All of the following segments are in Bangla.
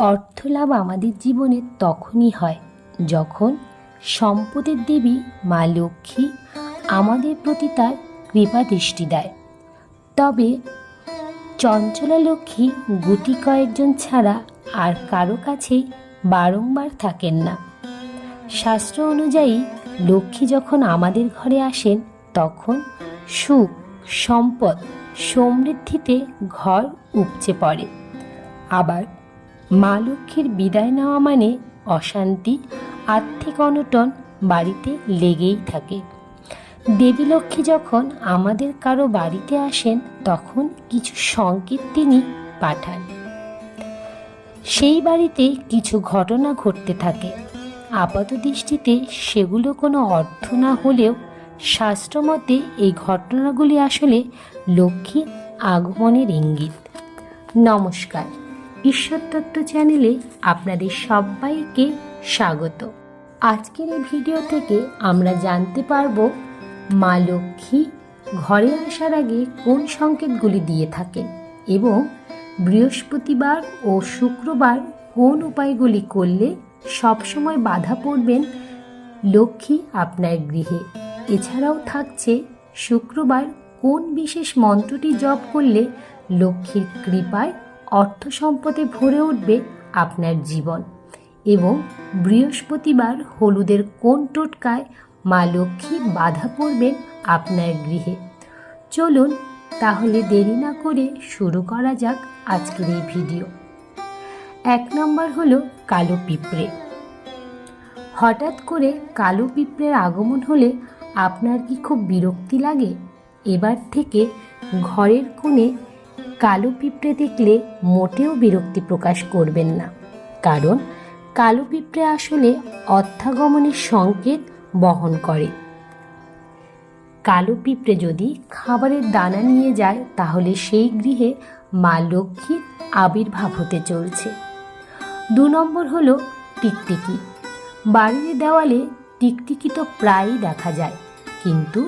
অর্থলাভ আমাদের জীবনে তখনই হয় যখন সম্পদের দেবী মা লক্ষ্মী আমাদের প্রতি তার কৃপা দৃষ্টি দেয়। তবে চঞ্চলা লক্ষ্মী গুটি কয়েকজন ছাড়া আর কারও কাছেই বারংবার থাকেন না। শাস্ত্র অনুযায়ী লক্ষ্মী যখন আমাদের ঘরে আসেন, তখন সুখ, সম্পদ, সমৃদ্ধিতে ঘর উপচে পড়ে। আবার মা লক্ষ্মীর বিদায় নেওয়া মানে অশান্তি, আর্থিক অনটন বাড়িতে লেগেই থাকে। দেবী লক্ষ্মী যখন আমাদের কারও বাড়িতে আসেন, তখন কিছু সংকেত তিনি পাঠান। সেই বাড়িতে কিছু ঘটনা ঘটতে থাকে। আপাত দৃষ্টিতে সেগুলো কোনো অর্থ না হলেও শাস্ত্রমতে এই ঘটনাগুলি আসলে লক্ষ্মীর আগমনের ইঙ্গিত। নমস্কার। ঈশ্বর তত্ত্ব চ্যানেলে আপনাদের সবাইকে স্বাগত। আজকের এই ভিডিও থেকে আমরা জানতে পারব মা লক্ষ্মী ঘরে আসার আগে কোন সংকেতগুলি দিয়ে থাকেন এবং বৃহস্পতিবার ও শুক্রবার কোন উপায়গুলি করলে সবসময় বাধা পড়বেন লক্ষ্মী আপনার গৃহে। এছাড়াও থাকছে শুক্রবার কোন বিশেষ মন্ত্রটি জপ করলে লক্ষ্মীর কৃপায় অর্থ সম্পদে ভরে উঠবে আপনার জীবন এবং বৃহস্পতিবার হলুদের কোন টোটকায় মা লক্ষ্মী বাধা পড়বেন আপনার গৃহে। চলুন তাহলে দেরি না করে শুরু করা যাক আজকের এই ভিডিও। এক নম্বর হলো কালো পিঁপড়ে। হঠাৎ করে কালো পিঁপড়ের আগমন হলে আপনার কি খুব বিরক্তি লাগে? এবার থেকে ঘরের কোণে কালো পিঁপড়ে দেখলে মোটেও বিরক্তি প্রকাশ করবেন না। কারণ কালো পিঁপড়ে আসলে অর্থাগমনের সংকেত বহন করে। কালো পিঁপড়ে যদি খাবারের দানা নিয়ে যায়, তাহলে সেই গৃহে মা লক্ষ্মীর আবির্ভাব হতে চলছে। দু নম্বর হলো টিকটিকি। বাড়ির দেওয়ালে টিকটিকি তো প্রায়ই দেখা যায়, কিন্তু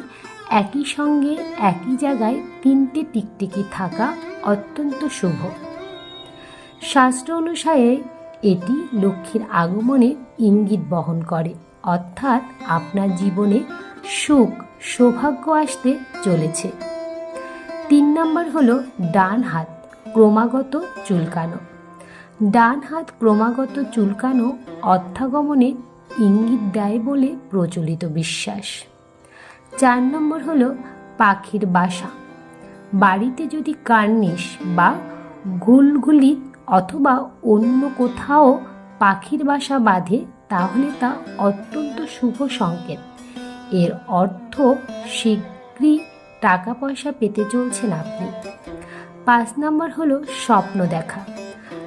একই সঙ্গে একই জায়গায় তিনটে টিকটিকি থাকা অত্যন্ত শুভ। শাস্ত্র অনুসারে এটি লক্ষ্মীর আগমনের ইঙ্গিত বহন করে, অর্থাৎ আপনার জীবনে সুখ, সৌভাগ্য আসতে চলেছে। তিন নম্বর হলো ডান হাত, ক্রমাগত চুলকানো। ডান হাত ক্রমাগত চুলকানো অর্থাগমনে ইঙ্গিত দেয় বলে প্রচলিত বিশ্বাস। চার নম্বর হলো পাখির বাসা বাড়িতে যদি কার্নিশ বা গুলগুলি অথবা অন্য কোথাও পাখির বাসা বাঁধে, তাহলে তা অত্যন্ত শুভ সংকেত। এর অর্থ শীঘ্রই টাকা পয়সা পেতে চলছেন আপনি। পাঁচ নম্বর হলো স্বপ্ন দেখা।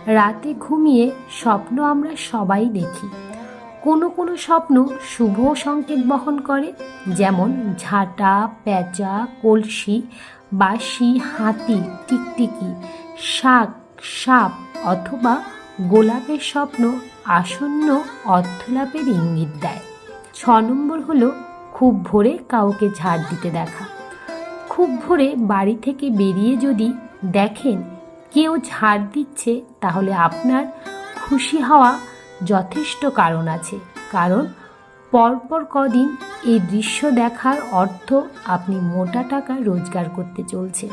রাতে ঘুমিয়ে স্বপ্ন আমরা সবাই দেখি। কোনো কোনো স্বপ্ন শুভ সংকেত বহন করে, যেমন ঝাঁটা প্যাঁচা কলসি বাঁশি, হাতি, টিকটিকি, শাক, সাপ অথবা গোলাপের স্বপ্ন আসন্ন অর্থলাভের ইঙ্গিত দেয়। ছ নম্বর হলো খুব ভোরে কাউকে ঝাড় দিতে দেখা। খুব ভোরে বাড়ি থেকে বেরিয়ে যদি দেখেন কেউ ঝাড় দিচ্ছে, তাহলে আপনার খুশি হওয়া যথেষ্ট কারণ আছে। কারণ পরপর কদিন এই দৃশ্য দেখার অর্থ আপনি মোটা টাকা রোজগার করতে চলছেন।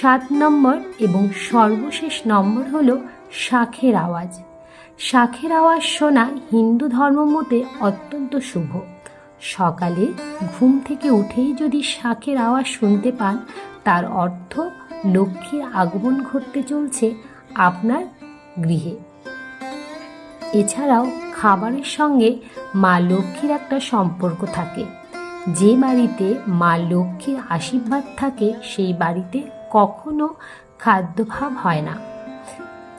সাত নম্বর এবং সর্বশেষ নম্বর হল শাখের আওয়াজ। শাখের আওয়াজ শোনা হিন্দু ধর্ম মতে অত্যন্ত শুভ। সকালে ঘুম থেকে উঠেই যদি শাখের আওয়াজ শুনতে পান, তার অর্থ লক্ষ্মীর আগমন ঘটতে চলছে আপনার গৃহে। এছাড়াও খাবারের সঙ্গে মা লক্ষ্মীর একটা সম্পর্ক থাকে। যে বাড়িতে মা লক্ষ্মীর আশীর্বাদ থাকে, সেই বাড়িতে কখনো খাদ্যভাব হয় না।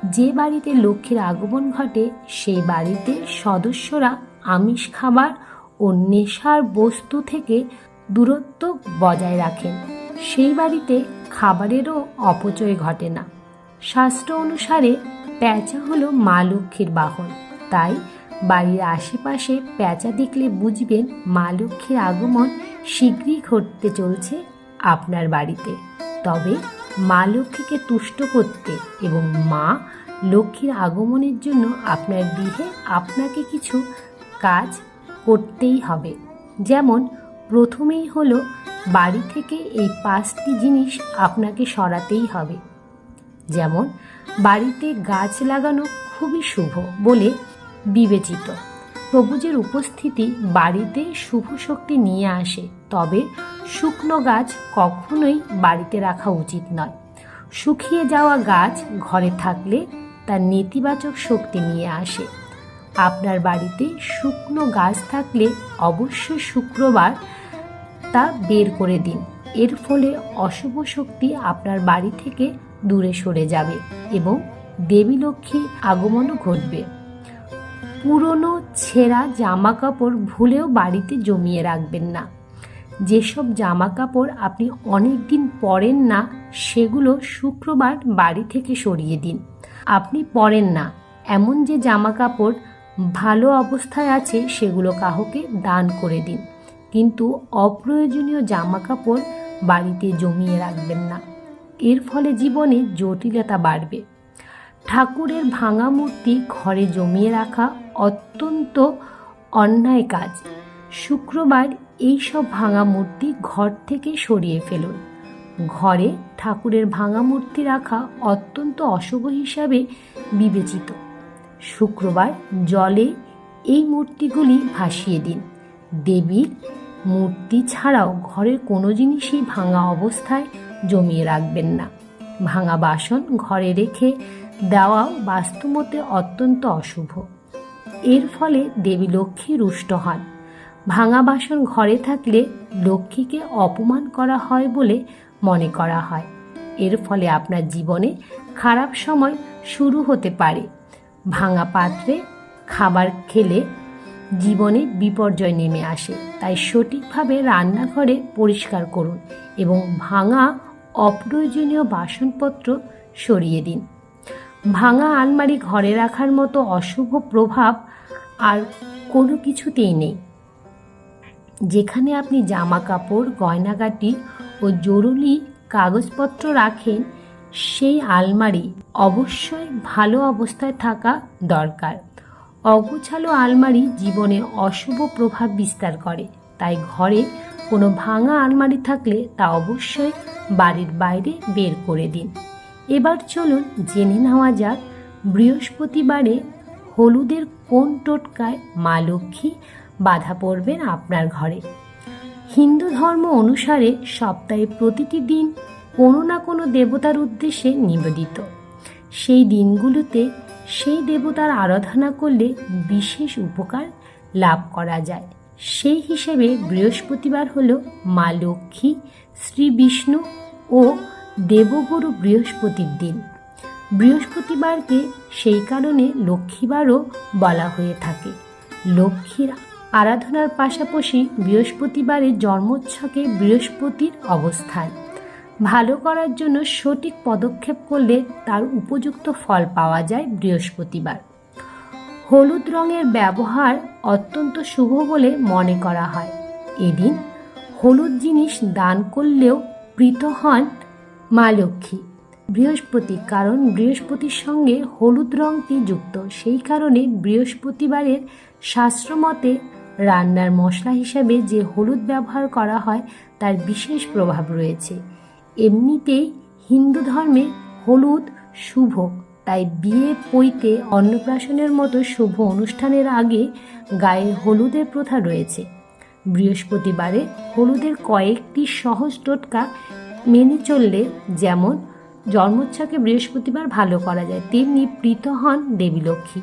যে বাড়িতে লক্ষ্মীর আগমন ঘটে, সেই বাড়িতে সদস্যরা আমিষ খাবার ও নেশার বস্তু থেকে দূরত্ব বজায় রাখেন। সেই বাড়িতে খাবারেরও অপচয় ঘটে না। শাস্ত্র অনুসারে প্যাঁচা হলো মা লক্ষ্মীর বাহন। তাই বাড়ির আশেপাশে প্যাঁচা দেখলে বুঝবেন মা লক্ষ্মীর আগমন শীঘ্রই ঘটতে চলছে আপনার বাড়িতে। তবে মা লক্ষ্মীকে তুষ্ট করতে এবং মা লক্ষ্মীর আগমনের জন্য আপনার গৃহে আপনাকে কিছু কাজ করতেই হবে। যেমন প্রথমেই হলো বাড়ি থেকে এই পাঁচটি জিনিস আপনাকে সরাতেই হবে। যেমন বাড়িতে গাছ লাগানো খুবই শুভ বলে বিবেচিত। সবুজের উপস্থিতি বাড়িতে শুভ শক্তি নিয়ে আসে, তবে শুকনো গাছ কখনোই বাড়িতে রাখা উচিত নয়। শুকিয়ে যাওয়া গাছ ঘরে থাকলে তার নেতিবাচক শক্তি নিয়ে আসে। আপনার বাড়িতে শুকনো গাছ থাকলে অবশ্যই শুক্রবার তা বের করে দিন। এর ফলে অশুভ শক্তি আপনার বাড়ি থেকে দূরে সরে যাবে এবং দেবী লক্ষ্মীর আগমনও ঘটবে। পুরনো ছেঁড়া জামা কাপড় ভুলেও বাড়িতে জমিয়ে রাখবেন না। যেসব জামা কাপড় আপনি অনেক দিন পরেন না, সেগুলো শুক্রবার বাড়ি থেকে সরিয়ে দিন। আপনি পরেন না। এমন যে জামা কাপড় ভালো অবস্থায় আছে, সেগুলো কাহকে দান করে দিন। কিন্তু অপ্রয়োজনীয় জামা কাপড় বাড়িতে জমিয়ে রাখবেন না। এর ফলে জীবনে জটিলতা বাড়বে। ঠাকুরের ভাঙা মূর্তি ঘরে জমিয়ে রাখা অত্যন্ত অন্যায় কাজ। শুক্রবার এই সব ভাঙা মূর্তি ঘর থেকে সরিয়ে ফেলুন। ঘরে ঠাকুরের ভাঙা মূর্তি রাখা অত্যন্ত অশুভ হিসাবে বিবেচিত। শুক্রবার জলে এই মূর্তিগুলি ভাসিয়ে দিন। দেবীর মূর্তি ছাড়াও ঘরের কোনো জিনিসই ভাঙা অবস্থায় জমিয়ে রাখবেন না। ভাঙা বাসন ঘরে রেখে দেওয়াও বাস্তুমতে অত্যন্ত অশুভ। এর ফলে দেবী লক্ষ্মী রুষ্ট হন। ভাঙা বাসন ঘরে থাকলে লক্ষ্মীকে অপমান করা হয় বলে মনে করা হয়। এর ফলে আপনার জীবনে খারাপ সময় শুরু হতে পারে। ভাঙা পাত্রে খাবার খেলে জীবনে বিপর্যয় নেমে আসে। তাই সঠিকভাবে রান্নাঘরে পরিষ্কার করুন এবং ভাঙা অপ্রয়োজনীয় বাসনপত্র সরিয়ে দিন। ভাঙা আলমারি ঘরে রাখার মতো অশুভ প্রভাব আর কোনো কিছুতেই নেই। যেখানে আপনি জামা কাপড় গয়নাগাটি ও জরুরি কাগজপত্র রাখেন, সেই আলমারি অবশ্যই ভালো অবস্থায় থাকা দরকার। অগোছালো আলমারি জীবনে অশুভ প্রভাব বিস্তার করে, তাই ঘরে কোনো ভাঙা আলমারি থাকলে তা অবশ্যই বাড়ির বাইরে বের করে দিন। এবার চলুন জেনে নেওয়া যাক, বৃহস্পতিবারে হলুদের কোন টোটকায় মা লক্ষ্মী বাধা পড়বেন আপনার ঘরে? হিন্দু ধর্ম অনুসারে সপ্তাহে প্রতিটি দিন কোনো না কোনো দেবতার উদ্দেশ্যে নিবেদিত। সেই দিনগুলোতে সেই দেবতার আরাধনা করলে বিশেষ উপকার লাভ করা যায়। সেই হিসেবে বৃহস্পতিবার হল মা লক্ষ্মী, শ্রী বিষ্ণু ও দেবগুরু বৃহস্পতির দিন। বৃহস্পতিবারকে সেই কারণে লক্ষ্মীবারও বলা হয়ে থাকে। লক্ষ্মীর আরাধনার পাশাপাশি বৃহস্পতিবারের জন্মোৎসকে বৃহস্পতির অবস্থান। ভালো করার জন্য সঠিক পদক্ষেপ করলে তার উপযুক্ত ফল পাওয়া যায় বৃহস্পতিবার। হলুদ রঙের ব্যবহার অত্যন্ত শুভ বলে মনে করা হয়। এদিন হলুদ জিনিস দান করলেও প্রীত হন মা লক্ষ্মী। বৃহস্পতি, কারণ বৃহস্পতির সঙ্গে হলুদ রঙটি যুক্ত। সেই কারণে বৃহস্পতিবারের শাস্ত্রমতে রান্নার মশলা হিসাবে যে হলুদ ব্যবহার করা হয়, তার বিশেষ প্রভাব রয়েছে। এমনিতেই হিন্দু ধর্মে হলুদ শুভ, তাই বিয়ে পৈতে অন্নপ্রাশনের মতো শুভ অনুষ্ঠানের আগে গায়ে হলুদের প্রথা রয়েছে। বৃহস্পতিবারে হলুদের কয়েকটি সহজ টোটকা মেনে চললে যেমন জন্মোচ্ছাকে বৃহস্পতিবার ভালো করা যায়, তেমনি প্রীত হন দেবী লক্ষ্মী।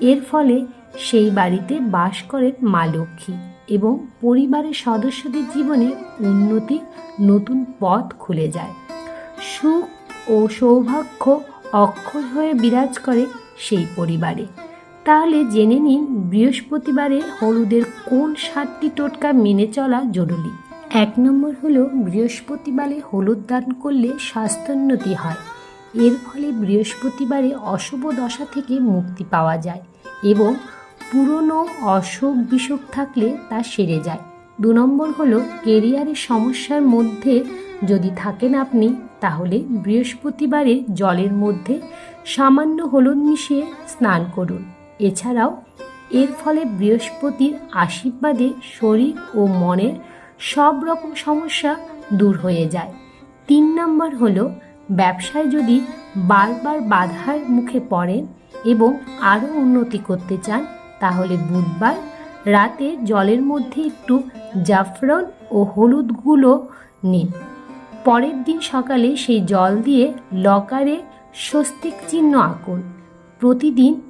এর ফলে সেই বাড়িতে বাস করেন মা লক্ষ্মী এবং পরিবারের সদস্যদের জীবনে উন্নতি, নতুন পথ খুলে যায়। সুখ ও সৌভাগ্য অক্ষয় হয়ে বিরাজ করে সেই পরিবারে। তাহলে জেনে নিন বৃহস্পতিবারে হলুদের কোন সাতটি টোটকা মেনে চলা জরুরি। এক নম্বর হলো বৃহস্পতিবারে হলুদ দান করলে স্বাস্থ্যোন্নতি হয়। এর ফলে বৃহস্পতিবারে অশুভ দশা থেকে মুক্তি পাওয়া যায় এবং পুরনো অসুখ বিসুখ থাকলে তা সেরে যায়। দু নম্বর হলো কেরিয়ারের সমস্যার মধ্যে যদি থাকেন আপনি, তাহলে বৃহস্পতিবারে জলের মধ্যে সামান্য হলুদ মিশিয়ে স্নান করুন। এছাড়াও এর ফলে বৃহস্পতির আশীর্বাদে শরীর ও মনের সব রকম সমস্যা দূর হয়ে যায়। তিন নম্বর হলো, ব্যবসায় যদি বারবার বাধার মুখে পড়েন এবং আরও উন্নতি করতে চান, তাহলে বুধবার রাতে জলের মধ্যে একটু জাফরান ও হলুদগুলো নিন। পরের দিন সকালে সেই জল দিয়ে লকারে স্বস্তিক চিহ্ন আঁকুন। প্রতিদিন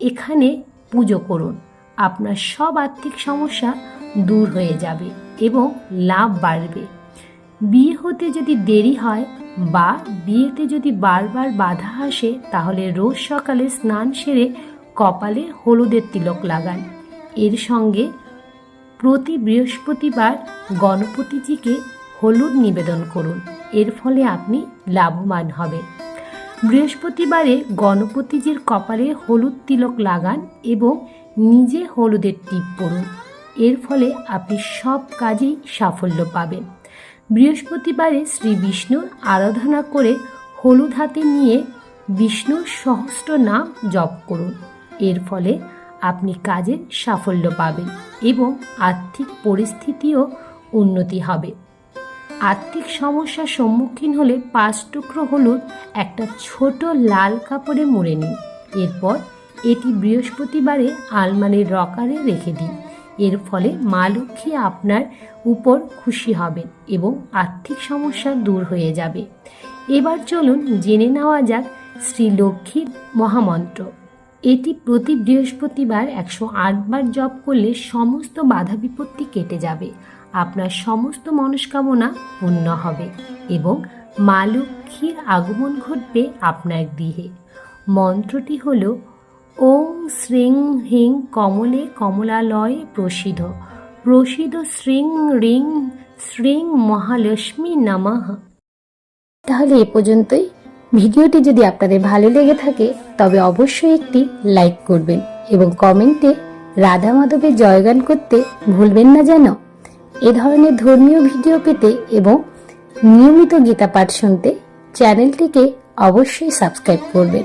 এখানে পুজো করুন। আপনার সব আর্থিক সমস্যা দূর হয়ে যাবে। এবং লাভ বাড়বে। বিয়ে হতে যদি দেরি হয় বা বিয়েতে যদি বারবার বাধা আসে, তাহলে রোজ সকালে স্নান সেরে কপালে হলুদের তিলক লাগান। এর সঙ্গে প্রতি বৃহস্পতিবার গণপতিজিকে হলুদ নিবেদন করুন। এর ফলে আপনি লাভবান হবেন। বৃহস্পতিবারে গণপতিজির কপালে হলুদ তিলক লাগান এবং নিজে হলুদের টিপ পরুন এর ফলে আপনি সব কাজেই সাফল্য পাবেন। বৃহস্পতিবারে শ্রী বিষ্ণুর আরাধনা করে হলুদ হাতে নিয়ে বিষ্ণুর সহস্র নাম জপ করুন। এর ফলে আপনি কাজের সাফল্য পাবেন এবং আর্থিক পরিস্থিতিও উন্নতি হবে। আর্থিক সমস্যার সম্মুখীন হলে পাঁচ টুকরো হলুদ, একটা ছোট লাল কাপড়ে মুড়ে নিন। এরপর এটি বৃহস্পতিবারে আলমারির রকারে রেখে দিন। এর ফলে মা লক্ষ্মী আপনার উপর খুশি হবেন এবং আর্থিক সমস্যা দূর হয়ে যাবে। এবার চলুন জেনে নেওয়া যাক শ্রী লক্ষ্মীর মহামন্ত্র। এটি প্রতি বৃহস্পতিবার একশো আটবার জপ করলে সমস্ত বাধা বিপত্তি কেটে যাবে, আপনার সমস্ত মনস্কামনা পূর্ণ হবে এবং মা লক্ষ্মীর আগমন ঘটবে আপনার গৃহে। মন্ত্রটি হল ওম শ্রীং হিং কমলে কমলালয় প্রসিদ্ধ। প্রসিদ্ধ শ্রীং রিং শ্রীং মহালক্ষ্মী নমঃ। তাহলে এ পর্যন্তই। ভিডিওটি যদি আপনাদের ভালো লেগে থাকে, তবে অবশ্যই একটি লাইক করবেন এবং কমেন্টে রাধা মাধবের জয়গান করতে ভুলবেন না যেন। এ ধরনের ধর্মীয় ভিডিও পেতে এবং নিয়মিত গীতা পাঠ শুনতে চ্যানেলটিকে অবশ্যই সাবস্ক্রাইব করবেন।